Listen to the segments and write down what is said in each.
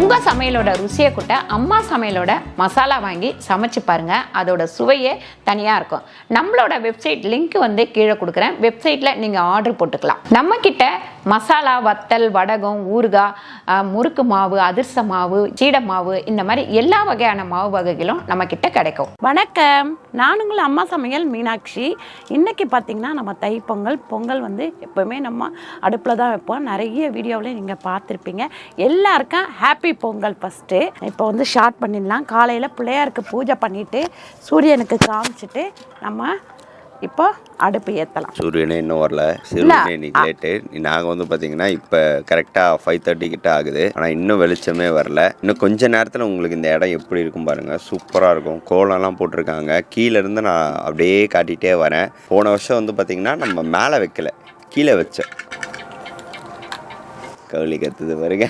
உங்கள் சமையலோட ருசியை கூட்ட அம்மா சமையலோட மசாலா வாங்கி சமைச்சு பாருங்கள் அதோட சுவையே தனியாக இருக்கும். நம்மளோட வெப்சைட் லிங்க் வந்து கீழே கொடுக்குறேன். வெப்சைட்டில் நீங்கள் ஆர்டர் போட்டுக்கலாம். நம்மக்கிட்ட மசாலா வத்தல் வடகம் ஊறுகாய் முறுக்கு மாவு அதிர்ச மாவு சீடை மாவு இந்த மாதிரி எல்லா வகையான மாவு வகைகளும் நம்மக்கிட்ட கிடைக்கும். வணக்கம். நான் உங்கள் அம்மா சமையல் மீனாட்சி. இன்னைக்கு பார்த்தீங்கன்னா நம்ம தைப்பொங்கல் பொங்கல் பொங்கல் வந்து எப்போவுமே நம்ம அடுப்பில் தான் வைப்போம். நிறைய வீடியோவில் நீங்கள் பார்த்துருப்பீங்க. எல்லாருக்கும் ஹாப்பி பொங்கல் ஃபஸ்ட்டு இப்போ வந்து ஷார்ட் பண்ணிடலாம். காலையில் பிள்ளையாருக்கு பூஜை பண்ணிவிட்டு சூரியனுக்கு காமிச்சிட்டு நம்ம இப்போ அடுப்பு ஏற்றலாம் சூரியனே இன்னும் வரல. சூரியனே இன்னைக்கு லேட்டு நாங்கள் வந்து பார்த்தீங்கன்னா இப்போ கரெக்டாக ஃபைவ் தேர்ட்டி கிட்ட ஆகுது. ஆனால் இன்னும் வெளிச்சமே வரல. இன்னும் கொஞ்ச நேரத்தில் உங்களுக்கு இந்த இடம் எப்படி இருக்கும் பாருங்கள் சூப்பராக இருக்கும். கோலம்லாம் போட்டிருக்காங்க. கீழே இருந்து நான் அப்படியே காட்டிகிட்டே வரேன். போன வருஷம் வந்து பார்த்தீங்கன்னா நம்ம மேலே வைக்கல. கீழே வச்சேன். கவுளி கத்துது பாருங்க.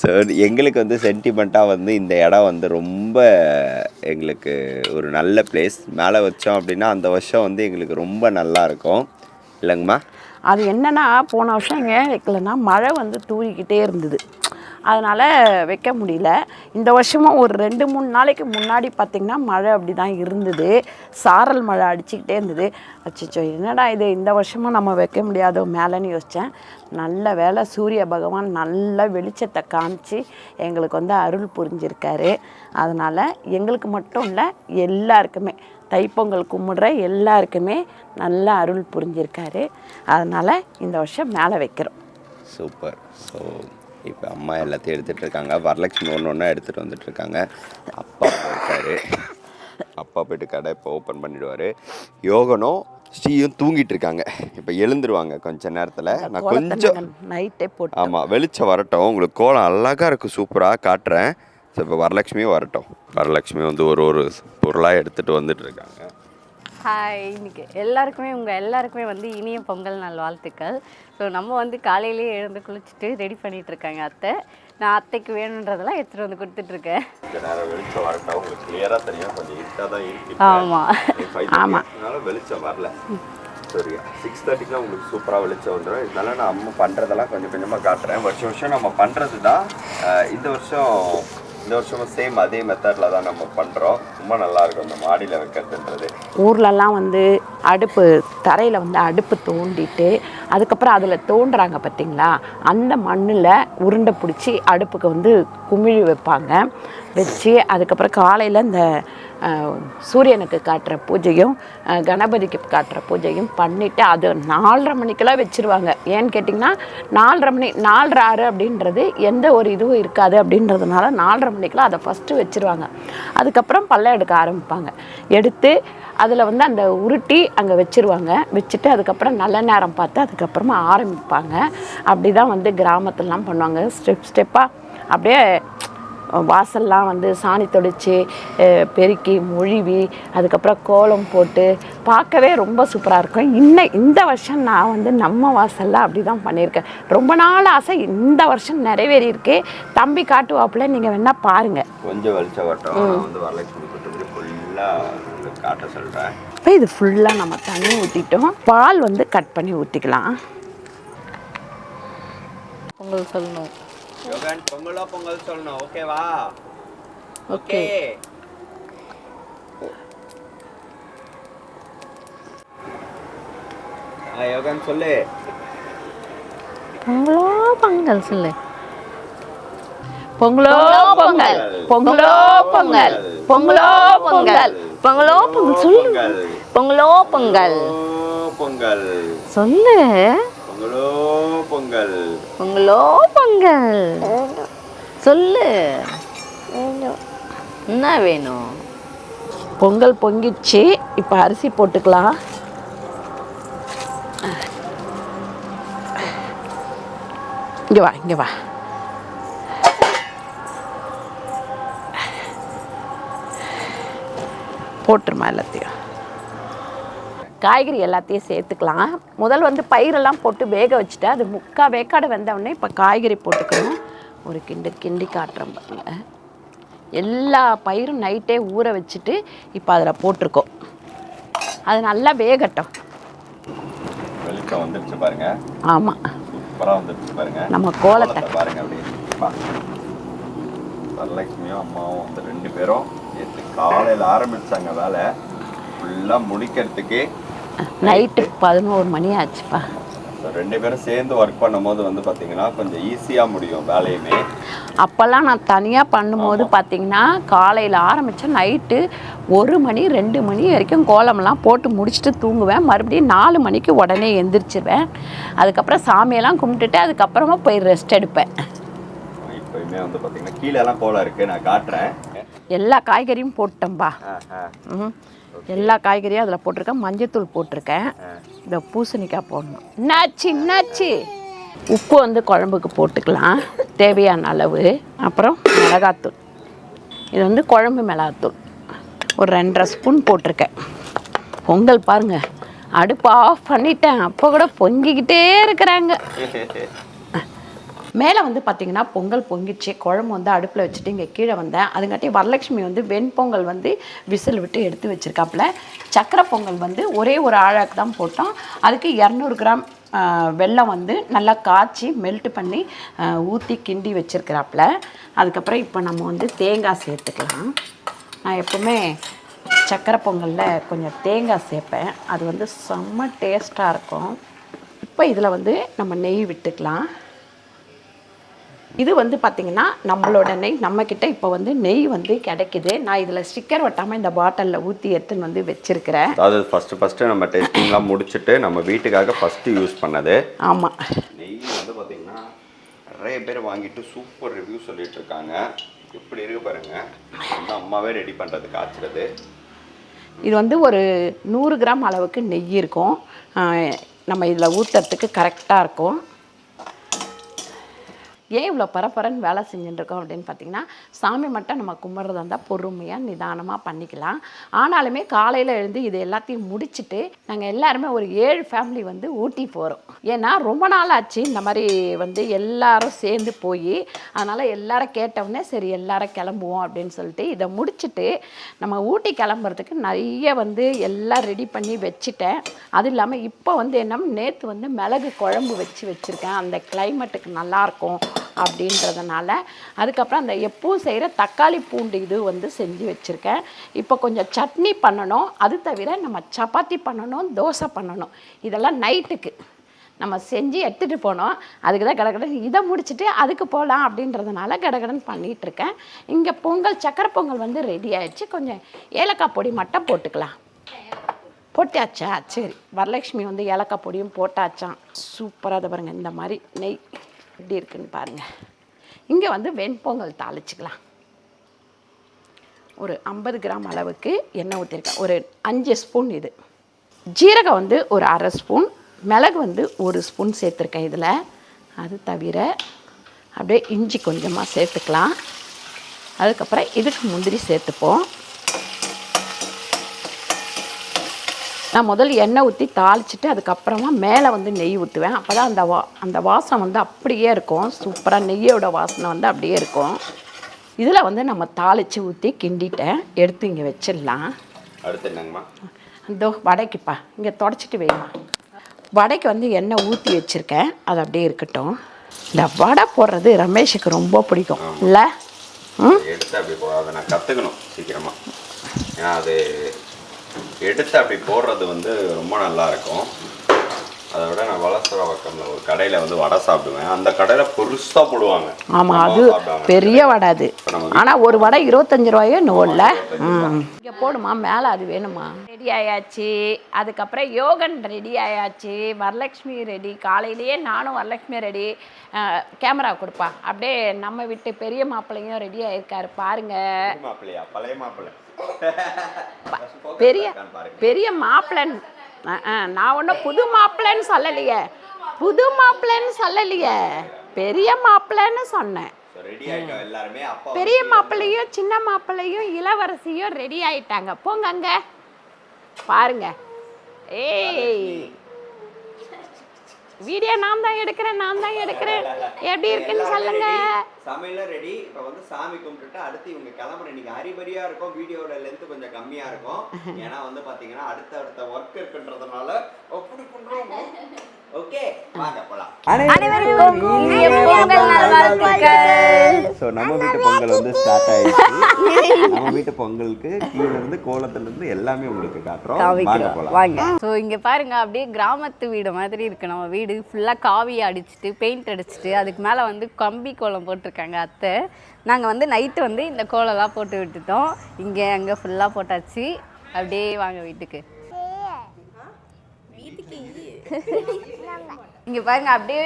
ஸோ எங்களுக்கு வந்து சென்டிமெண்ட்டாக வந்து இந்த இடம் வந்து ரொம்ப எங்களுக்கு ஒரு நல்ல பிளேஸ் மேலே வச்சோம் அப்படின்னா அந்த வருஷம் வந்து எங்களுக்கு ரொம்ப நல்லா இருக்கும். இல்லைங்கம்மா? அது என்னென்னா போன வருஷம் இங்கே வைக்கலன்னா மழை வந்து தூரிக்கிட்டே இருந்தது. அதனால் வைக்க முடியல. இந்த வருஷமும் ஒரு ரெண்டு மூணு நாளைக்கு முன்னாடி பார்த்திங்கன்னா மழை அப்படி தான் இருந்தது. சாரல் மழை அடிச்சுக்கிட்டே இருந்தது. அச்சோ என்னடா இது? இந்த வருஷமும் நம்ம வைக்க முடியாதோ? மேலேன்னு யோசித்தேன் நல்ல வேளை சூரிய பகவான் நல்ல வெளிச்சத்தை காமிச்சு எங்களுக்கு வந்து அருள் புரிஞ்சிருக்காரு. அதனால் எங்களுக்கு மட்டும் இல்லை எல்லாருக்குமே தைப்பொங்கல் கும்பிடுற எல்லாருக்குமே நல்ல அருள் புரிஞ்சிருக்காரு. அதனால் இந்த வருஷம் மேலே வைக்கிறோம். சூப்பர். ஸோ இப்போ அம்மா எல்லாத்தையும் எடுத்துகிட்டு இருக்காங்க. வரலட்சுமி ஒன்று ஒன்றா எடுத்துகிட்டு வந்துட்டு இருக்காங்க. அப்பா இருக்காரு அப்பா போயிட்டு கடை இப்போ ஓப்பன் பண்ணிடுவார். யோகனும் ஸ்ரீயும் தூங்கிட்டு இருக்காங்க. இப்போ எழுந்துருவாங்க கொஞ்ச நேரத்தில். நான் கொஞ்சம் நைட்டே போட்டு ஆமாம் வெளிச்சம் வரட்டும். உங்களுக்கு கோலம் அழகாக இருக்குது சூப்பராக காட்டுறேன். ஸோ இப்போ வரலட்சுமியும் வரட்டும். வரலட்சுமி வந்து ஒரு ஒரு பொருளாக எடுத்துகிட்டு வந்துட்டு இருக்காங்க. ஹாய் இன்னைக்கு எல்லாருக்குமே உங்கள் எல்லாருக்குமே வந்து இனிய பொங்கல் நாள் வாழ்த்துக்கள். ஸோ நம்ம வந்து காலையிலேயே எழுந்து குளிச்சுட்டு ரெடி பண்ணிட்டு இருக்காங்க அத்தை. நான் அத்தைக்கு வேணுன்றதெல்லாம் எடுத்துகிட்டு வந்து கொடுத்துட்ருக்கேன் வெளிச்சம் ஆமாம் ஆமாம் வெளிச்சம் வரல. சரியா? சிக்ஸ் தேர்ட்டிக்குலாம் உங்களுக்கு சூப்பராக வெளிச்சம் வந்துடும் இதனால நான் அம்மா பண்ணுறதெல்லாம் கொஞ்சம் கொஞ்சமாக காட்டுறேன். வருஷம் வருஷம் நம்ம பண்ணுறது தான் இந்த வருஷம் இந்த வருஷமும் சேம் அதே மெத்தடில் தான் நம்ம பண்ணுறோம் ரொம்ப நல்லா இருக்கும் இந்த மாடியில் வைக்கிறதுன்றது. ஊர்லலாம் வந்து அடுப்பு தரையில் வந்து அடுப்பு தோண்டிட்டு அதுக்கப்புறம் அதில் தோண்டுறாங்க பார்த்தீங்களா அந்த மண்ணில் உருண்டை பிடிச்சி அடுப்புக்கு வந்து குமிழி வைப்பாங்க. வச்சு அதுக்கப்புறம் காலையில் இந்த சூரியனுக்கு காட்டுற பூஜையும் கணபதிக்கு காட்டுற பூஜையும் பண்ணிவிட்டு அது நாலரை மணிக்கெல்லாம் வச்சுருவாங்க. ஏன்னு கேட்டிங்கன்னா நாலரை மணி நாலரை ஆறு அப்படின்றது எந்த ஒரு இதுவும் இருக்காது அப்படின்றதுனால நாலரை மணிக்கெல்லாம் அதை ஃபஸ்ட்டு வச்சுருவாங்க. அதுக்கப்புறம் பல்ல எடுக்க ஆரம்பிப்பாங்க. எடுத்து அதில் வந்து அந்த உருட்டி அங்கே வச்சுருவாங்க. வச்சுட்டு அதுக்கப்புறம் நல்ல நேரம் பார்த்து அதுக்கப்புறமா ஆரம்பிப்பாங்க. அப்படி தான் வந்து கிராமத்துலலாம் பண்ணுவாங்க. ஸ்டெப் ஸ்டெப்பாக அப்படியே வாசல்லாம் வந்து சாணி அஹ், பெருக்கி மொழிவி அதுக்கப்புறம் கோலம் போட்டு பார்க்கவே ரொம்ப சூப்பராக இருக்கும். இன்ன இந்த வருஷம் நான் வந்து நம்ம வாசலில் அப்படி தான் பண்ணியிருக்கேன். ரொம்ப நாள் ஆசை இந்த வருஷம் நிறைவேறியிருக்கு. தம்பி காட்டுவாப்புல நீங்கள் வேணால் பாருங்கள் கொஞ்சம் வெளிச்சம் வந்து வரலட்சுமி ஃபுல்லாக உங்களுக்கு காட்ட சொல்கிறேன் இப்போ இது ஃபுல்லாக நம்ம தண்ணி ஊற்றிட்டோம் பால் வந்து கட் பண்ணி ஊற்றிக்கலாம் பொங்கல் சொல்லணும். யோகன் பொங்கலோ பொங்கல் சொல்லணும். ஓகேவா ஓகே யோகன் சொல்லு. பொங்கலோ பொங்கல் சொல்லு. பொங்கலோ பொங்கல் பொங்கலோ. பொங்கல். பொங்கலோ பொங்கல். பொங்கலோ பொங்கல். சொல்லு. பொங்கலோ. பொங்கல் பொங்கல். சொல்லு. பொங்கலோ பொங்கல். பொங்கலோ பொங்கல். சொல்லு. என்ன வேணும்? பொங்கல் பொங்கிடுச்சு இப்போ அரிசி போட்டுக்கலாம். இங்கே வா இங்கே வா. போட்டுருமா எல்லாத்தையும். காய்கறி எல்லாத்தையும் சேர்த்துக்கலாம். முதல் வந்து பயிரெல்லாம் போட்டு வேக வச்சுட்டு அது முக்கா வேக்காடு வெந்த உடனே இப்போ காய்கறி போட்டுக்கணும். ஒரு கிண்டு கிண்டி காட்டுறேன் பாருங்க. எல்லா பயிரும் நைட்டே ஊற வச்சுட்டு இப்போ அதில் போட்டிருக்கோம். அது நல்லா வேகட்டும். வந்துருச்சு பாருங்க. ஆமாம் பாருங்க. நம்ம கோலத்தை. பாருங்க அப்படியே. வரலட்சுமியும் அம்மாவும் வந்து ரெண்டு பேரும் நேற்று காலையில் ஆரம்பிச்சாங்க வேலை. ஃபுல்லாக முடிக்கிறதுக்கு நைட்டு பதினோரு மணி ஆச்சுப்பா. ரெண்டு பேரும் சேர்ந்து ஒர்க் பண்ணும்போது வந்து பார்த்தீங்கன்னா கொஞ்சம் ஈஸியாக முடியும் வேலையுமே. அப்போல்லாம் நான் தனியாக பண்ணும்போது பார்த்தீங்கன்னா காலையில் ஆரம்பித்தா நைட்டு ஒரு மணி ரெண்டு மணி வரைக்கும் கோலமெல்லாம் போட்டு முடிச்சுட்டு தூங்குவேன். மறுபடியும் நாலு மணிக்கு உடனே எந்திரிச்சிருவேன். அதுக்கப்புறம் சாமியெல்லாம் கும்பிட்டுட்டு அதுக்கப்புறமா போய் ரெஸ்ட் எடுப்பேன். இப்போயுமே வந்து பார்த்தீங்கன்னா கீழே எல்லாம் கோலம் இருக்குது நான் காட்டுறேன். எல்லா காய்கறியும் ஆ. ம் எல்லா காய்கறியும் அதில் போட்டிருக்கேன். மஞ்சத்தூள் போட்டிருக்கேன். இந்த பூசணிக்காய் போடணும். என்னாச்சு என்னாச்சு? உப்பு வந்து குழம்புக்கு போட்டுக்கலாம். தேவையான அளவு. அப்புறம் மிளகாத்தூள். இது வந்து குழம்பு மிளகாத்தூள். ஒரு ரெண்டரை ஸ்பூன் போட்டிருக்கேன். பொங்கல் பாருங்க. அடுப்பு ஆஃப் பண்ணிட்டேன். அப்போ கூட பொங்கிக்கிட்டே இருக்கிறாங்க. மேலே வந்து பார்த்தீங்கன்னா பொங்கல் பொங்கிச்சு குழம்பு வந்து அடுப்பில் வச்சுட்டு இங்கே கீழே வந்தேன். அதுங்காட்டி வரலட்சுமி வந்து வெண்பொங்கல் வந்து விசில் விட்டு எடுத்து வச்சிருக்காப்புல. சக்கரை பொங்கல் வந்து ஒரே ஒரு ஆழாக்கு தான் போட்டோம். அதுக்கு இரநூறு கிராம் வெள்ளம் வெல்லம் வந்து நல்லா காய்ச்சி மெல்ட் பண்ணி ஊற்றி கிண்டி வச்சுருக்கிறாப்புல. அதுக்கப்புறம் இப்போ நம்ம வந்து தேங்காய் சேர்த்துக்கலாம். நான் எப்போவுமே சக்கரை பொங்கலில் கொஞ்சம் தேங்காய் சேர்ப்பேன். அது வந்து செம்ம டேஸ்ட்டாக இருக்கும். இப்போ இதில் வந்து நம்ம நெய் விட்டுக்கலாம். இது வந்து பார்த்திங்கன்னா நம்மளோட நெய். நம்மக்கிட்ட இப்போ வந்து நெய் வந்து கிடைக்குது. நான் இதில் ஸ்டிக்கர் ஒட்டாமல் இந்த பாட்டிலில் ஊற்றி எடுத்துன்னு வந்து வச்சுருக்கிறேன். அதாவது ஃபஸ்ட்டு ஃபஸ்ட்டு நம்ம டெஸ்டிங்லாம் முடிச்சுட்டு நம்ம வீட்டுக்காக ஃபஸ்ட்டு யூஸ் பண்ணது. ஆமாம் நெய் வந்து பார்த்தீங்கன்னா நிறைய பேர் வாங்கிட்டு சூப்பர் ரிவ்யூ சொல்லிட்டு இருக்காங்க. எப்படி இருக்கு பாருங்க. வந்து அம்மாவே ரெடி பண்ணுறது காய்ச்சறது இது வந்து ஒரு நூறு கிராம் அளவுக்கு நெய் இருக்கும். நம்ம இதில் ஊற்றுறதுக்கு கரெக்டாக இருக்கும். ஏன் இவ்வளோ பரபரன்னு வேலை செஞ்சுட்டுருக்கோம் அப்படின்னு பார்த்தீங்கன்னா சாமி மட்டும் நம்ம கும்பிட்றதா இருந்தால் பொறுமையாக நிதானமாக பண்ணிக்கலாம். ஆனாலுமே காலையில் எழுந்து இது எல்லாத்தையும் முடிச்சுட்டு நாங்கள் எல்லாருமே ஒரு ஏழு ஃபேமிலி வந்து ஊட்டி போகிறோம் ஏன்னா ரொம்ப நாள் ஆச்சு இந்த மாதிரி வந்து எல்லாரும் சேர்ந்து போய் அதனால் எல்லாரும் கேட்டவுடனே சரி எல்லாரும் கிளம்புவோம் அப்படின்னு சொல்லிட்டு இதை முடிச்சுட்டு நம்ம ஊட்டி கிளம்புறதுக்கு நிறைய வந்து எல்லாம் ரெடி பண்ணி வச்சுட்டேன். அது இல்லாமல் இப்போ வந்து என்ன நேற்று வந்து மிளகு குழம்பு வச்சு வச்சுருக்கேன். அந்த கிளைமேட்டுக்கு நல்லாயிருக்கும் அப்படின்றதுனால அதுக்கப்புறம் அந்த எப்பவும் செய்கிற தக்காளி பூண்டு இது வந்து செஞ்சு வச்சுருக்கேன். இப்போ கொஞ்சம் சட்னி பண்ணணும். அது தவிர நம்ம சப்பாத்தி பண்ணணும் தோசை பண்ணணும். இதெல்லாம் நைட்டுக்கு. நம்ம செஞ்சு எடுத்துகிட்டு போனோம். அதுக்கு தான் கடகடன். இதை முடிச்சுட்டு அதுக்கு போகலாம் அப்படின்றதுனால கடகடன் பண்ணிகிட்ருக்கேன். இங்கே பொங்கல் சக்கரை பொங்கல் வந்து ரெடி ஆயிடுச்சு. கொஞ்சம் ஏலக்காய் பொடி மட்டும் போட்டுக்கலாம். போட்டாச்சா? சரி. வரலட்சுமி வந்து ஏலக்காய் பொடியும் போட்டாச்சான் சூப்பராக அதை பாருங்கள் இந்த மாதிரி நெய் எப்படி இருக்குன்னு பாருங்கள் இங்கே வந்து வெண்பொங்கல் தாளிச்சிக்கலாம். ஒரு ஐம்பது கிராம் அளவுக்கு எண்ணெய் ஊற்றிருக்கேன் ஒரு அஞ்சு ஸ்பூன் இது. ஜீரகம் வந்து ஒரு அரை ஸ்பூன். மிளகு வந்து ஒரு ஸ்பூன் சேர்த்துருக்கேன் இதில். அது தவிர அப்படியே இஞ்சி கொஞ்சமாக சேர்த்துக்கலாம். அதுக்கப்புறம் இதுக்கு முந்திரி சேர்த்துப்போம். நான் முதல் எண்ணெய் ஊற்றி தாளிச்சிட்டு அதுக்கப்புறமா மேலே வந்து நெய் ஊற்றுவேன் அப்போ தான் அந்த வா அந்த வாசம் வந்து அப்படியே இருக்கும். சூப்பராக நெய்யோட வாசனை வந்து அப்படியே இருக்கும். இதில் வந்து நம்ம தாளித்து ஊற்றி கிண்டிட்டேன் எடுத்து இங்கே வச்சிடலாம். அடுத்து என்னங்கம்மா? இதோ வடைக்குப்பா. இங்கே தொடச்சிட்டு வைமா வடைக்கு வந்து எண்ணெய் ஊற்றி வச்சுருக்கேன். அது அப்படியே இருக்கட்டும். இந்த வடை போடுறது ரமேஷுக்கு ரொம்ப பிடிக்கும். இல்லை? ம்? எடுத்து அப்படி நான் கற்றுக்கணும் சீக்கிரமாக ஏன்னா அது எடுத்து அப்படி போடுறது வந்து ரொம்ப நல்லா இருக்கும். அதை விட நான் வளசுர பக்கம்ல ஒரு கடையில் வந்து வடை சாப்பிடுவேன். அந்த கடையில் பெருசாக போடுவாங்க. ஆமாம் அம்மா அது. பெரிய வடை அது. ஆனால் ஒரு வடை இருபத்தஞ்சு ரூபாயோ நோல்ல இங்கே போடுமா? மேலே அது வேணுமா? ரெடி ஆயாச்சு. அதுக்கப்புறம் யோகன் ரெடி ஆயாச்சு. வரலட்சுமி ரெடி காலையிலேயே நானும் வரலட்சுமி ரெடி கேமரா கொடுப்பா. அப்படியே நம்ம வீட்டு பெரிய மாப்பிள்ளையும் ரெடி ஆயிருக்காரு. பாருங்க. பழைய மாப்பிள்ளை. பெரிய பெரிய மாப்பிள்ளன். நான் ஒன்றும் புது மாப்பிள்ளைன்னு சொல்லலையே. புது மாப்பிள்ளைன்னு சொல்லலையே. பெரிய மாப்பிள்ளைன்னு சொன்னேன். பெரிய மாப்பிள்ளையும் சின்ன மாப்பிள்ளையும் இளவரசியும் ரெடி ஆயிட்டாங்க. போங்க அங்க பாருங்க ஏய். வீடியோ நான் தான் எடுக்கிறேன் நான் தான் எடுக்கிறேன். எப்படி இருக்குன்னு சொல்லுங்க. சமையல ரெடி இப்போ வந்து சாமி கும்பிட்டுட்டு அடுத்து இவங்க கிளம்புற. இன்னைக்கு ஹரிபரியா இருக்கும் வீடியோட லென்த் கொஞ்சம் கம்மியா இருக்கும். ஏன்னா வந்து பாத்தீங்கன்னா அடுத்த அடுத்த ஒர்க் இருக்குன்றதுனால அப்படி பண்றோம் ஓகே வாங்க போலாம். அனைவருக்கும் இனிய பொங்கல் நல்வாழ்த்துக்கள். ஸோ நம்ம வீட்டு பொங்கல் வந்து ஸ்டார்ட் ஆயிடுச்சு. நம்ம வீட்டு பொங்கலுக்கு கீழ இருந்து கோலத்துல இருந்து எல்லாமே உங்களுக்கு காட்டுறோம். வாங்க ஸோ இங்கே பாருங்க அப்படியே கிராமத்து வீடு மாதிரி இருக்கு. நம்ம வீடு ஃபுல்லாக காவி அடிச்சிட்டு பெயிண்ட் அடிச்சிட்டு அதுக்கு மேலே வந்து கம்பி கோலம் போட்டிருக்காங்க அத்தை. நாங்கள் வந்து நைட்டு வந்து இந்த கோலம்லாம் போட்டு விட்டுட்டோம். இங்கே அங்கே ஃபுல்லாக போட்டாச்சு. அப்படியே வாங்க வீட்டுக்கு. இங்கே பாருங்கள் அப்படியே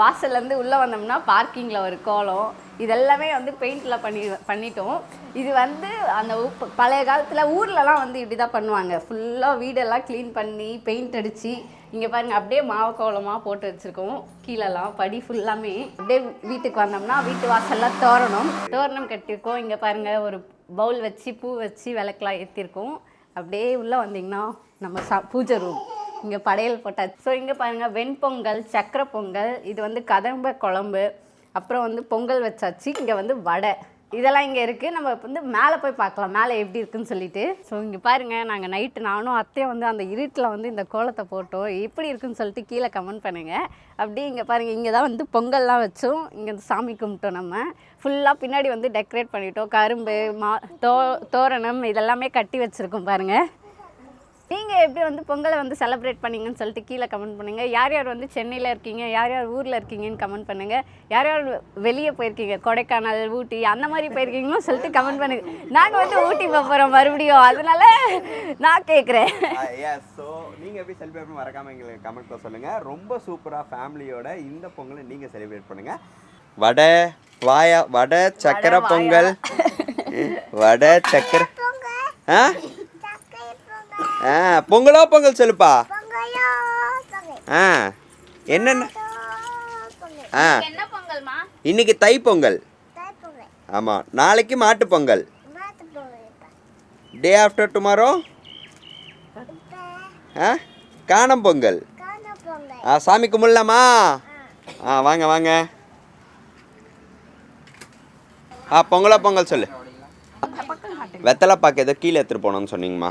வாசல்லேருந்து உள்ளே வந்தோம்னா பார்க்கிங்கில் ஒரு கோலம். இதெல்லாமே வந்து பெயிண்டில் பண்ணி பண்ணிட்டோம். இது வந்து அந்த பழைய காலத்தில் ஊர்லலாம் வந்து இப்படி தான் பண்ணுவாங்க. ஃபுல்லாக வீடெல்லாம் க்ளீன் பண்ணி பெயிண்ட் அடித்து இங்கே பாருங்கள் அப்படியே மாவு கோலமாக போட்டு வச்சுருக்கோம். கீழெல்லாம் படி ஃபுல்லாமே அப்படியே வீட்டுக்கு வந்தோம்னா வீட்டு வாசல்லாம் தோரணம். தோரணம் கட்டியிருக்கோம். இங்கே பாருங்கள் ஒரு பவுல் வச்சு பூ வச்சு விளக்கெலாம் ஏற்றிருக்கோம் அப்படியே உள்ளே வந்தீங்கன்னா நம்ம சா பூஜை ரூம் இங்கே படையல் போட்டாச்சு. ஸோ இங்கே பாருங்கள் வெண்பொங்கல் சக்கரை பொங்கல் இது வந்து கதம்ப குழம்பு அப்புறம் வந்து பொங்கல் வச்சாச்சு. இங்கே வந்து வடை. இதெல்லாம் இங்கே இருக்குது நம்ம வந்து மேலே போய் பார்க்கலாம். மேலே எப்படி இருக்குன்னு சொல்லிட்டு. ஸோ இங்கே பாருங்கள் நாங்கள் நைட்டு நானும் அத்தையும் வந்து அந்த இருட்டில் வந்து இந்த கோலத்தை போட்டோம். எப்படி இருக்குன்னு சொல்லிட்டு கீழே கமெண்ட் பண்ணுங்கள் அப்படியே இங்கே பாருங்கள் இங்கே தான் வந்து பொங்கல்லாம் வச்சோம். இங்கே வந்து சாமி கும்பிட்டோம் நம்ம. ஃபுல்லாக பின்னாடி வந்து டெக்கரேட் பண்ணிட்டோம். கரும்பு மா தோ தோரணம் இதெல்லாமே கட்டி வச்சுருக்கோம் பாருங்கள் நீங்கள் எப்படி வந்து பொங்கலை வந்து செலிப்ரேட் பண்ணீங்கன்னு சொல்லிட்டு கீழே கமெண்ட் பண்ணுங்கள் யார் யார் வந்து சென்னையில் இருக்கீங்க? யார் யார் ஊரில் இருக்கீங்கன்னு கமெண்ட் பண்ணுங்கள் யார் யார் வெளியே போயிருக்கீங்க? கொடைக்கானல் ஊட்டி அந்த மாதிரி போயிருக்கீங்களோ சொல்லிட்டு கமெண்ட் பண்ணுங்க. நாங்கள் வந்து ஊட்டி போக போகிறோம் மறுபடியும். அதனால நான் கேட்குறேன் ஸோ நீங்கள் எப்படி செலிப்ரேட் பண்ண மறக்காம எங்களுக்கு கமெண்ட்ல சொல்லுங்க. ரொம்ப சூப்பராக ஃபேமிலியோட இந்த பொங்கலை நீங்கள் செலிப்ரேட் பண்ணுங்க. வடை வாயா வடை சக்கரை பொங்கல். வடை சக்கரை. ஆ? ஆ பொங்கலோ பொங்கல் சொல்லுப்பா. ஆ என்னென்ன? ஆ. என்ன பொங்கல்மா இன்னைக்கு தை பொங்கல். ஆமாம் நாளைக்கு மாட்டு பொங்கல். டே ஆஃப்டர் டுமாரோ ஆ காணும் பொங்கல். ஆ சாமி கும்பிடலாமா? ஆ. வாங்க வாங்க. ஆ பொங்கலோ பொங்கல் சொல்லு. வெத்தலை பாக்கு ஏதோ கீழே எடுத்துட்டு போனோம்னு சொன்னீங்கம்மா.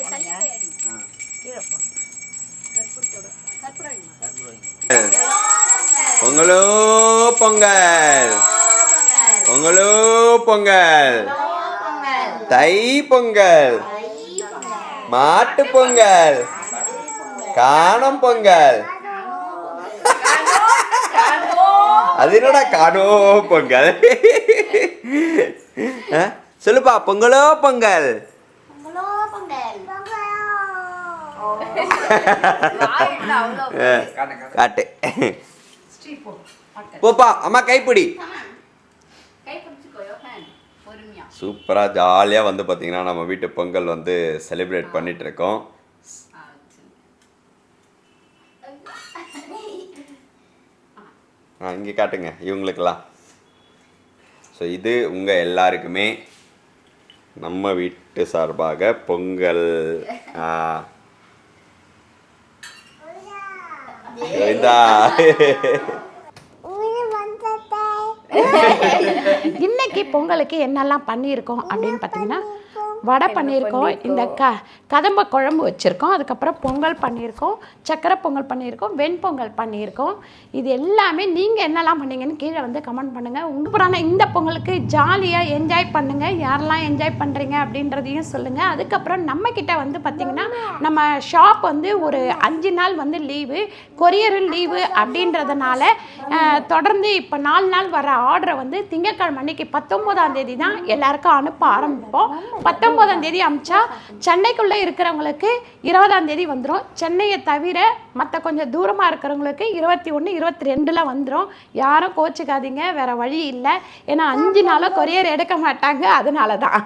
பொங்கலோ பொங்கல் பொங்கலோ பொங்கல் தை பொங்கல் மாட்டு பொங்கல் காணும் பொங்கல் அது என்னடா காணோ பொங்கல்? சொல்லுப்பா பொங்கலோ பொங்கல்? ஆ, காட்டு. போப்பா அம்மா கைப்பிடி. சூப்பராக ஜாலியாக வந்து பார்த்தீங்கன்னா நம்ம வீட்டு பொங்கல் வந்து செலிப்ரேட் பண்ணிட்டு இருக்கோம் ஆ இங்கே காட்டுங்க இவங்களுக்கெல்லாம். ஸோ இது உங்கள் எல்லாருக்குமே நம்ம வீட்டு சார்பாக பொங்கல். இதா இன்னைக்கு பொங்கலுக்கு என்னெல்லாம் பண்ணியிருக்கோம் அப்படின்னு பார்த்தீங்கன்னா வடை பண்ணியிருக்கோம் இந்த க கதம்ப குழம்பு வச்சுருக்கோம் அதுக்கப்புறம் பொங்கல் பண்ணியிருக்கோம் சக்கரை பொங்கல் பண்ணியிருக்கோம் வெண்பொங்கல் பண்ணியிருக்கோம். இது எல்லாமே நீங்கள் என்னெல்லாம் பண்ணீங்கன்னு கீழே வந்து கமெண்ட் பண்ணுங்கள் உங்கள் இந்த பொங்கலுக்கு ஜாலியாக என்ஜாய் பண்ணுங்கள் யாரெல்லாம் என்ஜாய் பண்ணுறீங்க அப்படின்றதையும் சொல்லுங்கள் அதுக்கப்புறம் நம்மக்கிட்ட வந்து பார்த்திங்கன்னா நம்ம ஷாப் வந்து ஒரு அஞ்சு நாள் வந்து லீவு கொரியரும் லீவு அப்படின்றதுனால தொடர்ந்து இப்போ நாலு நாள் வர ஆர்டரை வந்து திங்கட்கிழமை அன்னைக்கு பத்தொம்போதாம் தேதி தான் எல்லாருக்கும் அனுப்ப ஆரம்பிப்போம். பத்தொம்போதாம் தேதி அமிச்சா சென்னைக்குள்ளே இருக்கிறவங்களுக்கு இருபதாம் தேதி வந்துடும் சென்னையை தவிர மற்ற கொஞ்சம் தூரமாக இருக்கிறவங்களுக்கு இருபத்தி ஒன்று இருபத்தி ரெண்டில் வந்துடும் யாரும் கோச்சிக்காதீங்க வேறு வழி இல்லை. ஏன்னா அஞ்சு நாளாக கொரியர் எடுக்க மாட்டாங்க அதனால தான்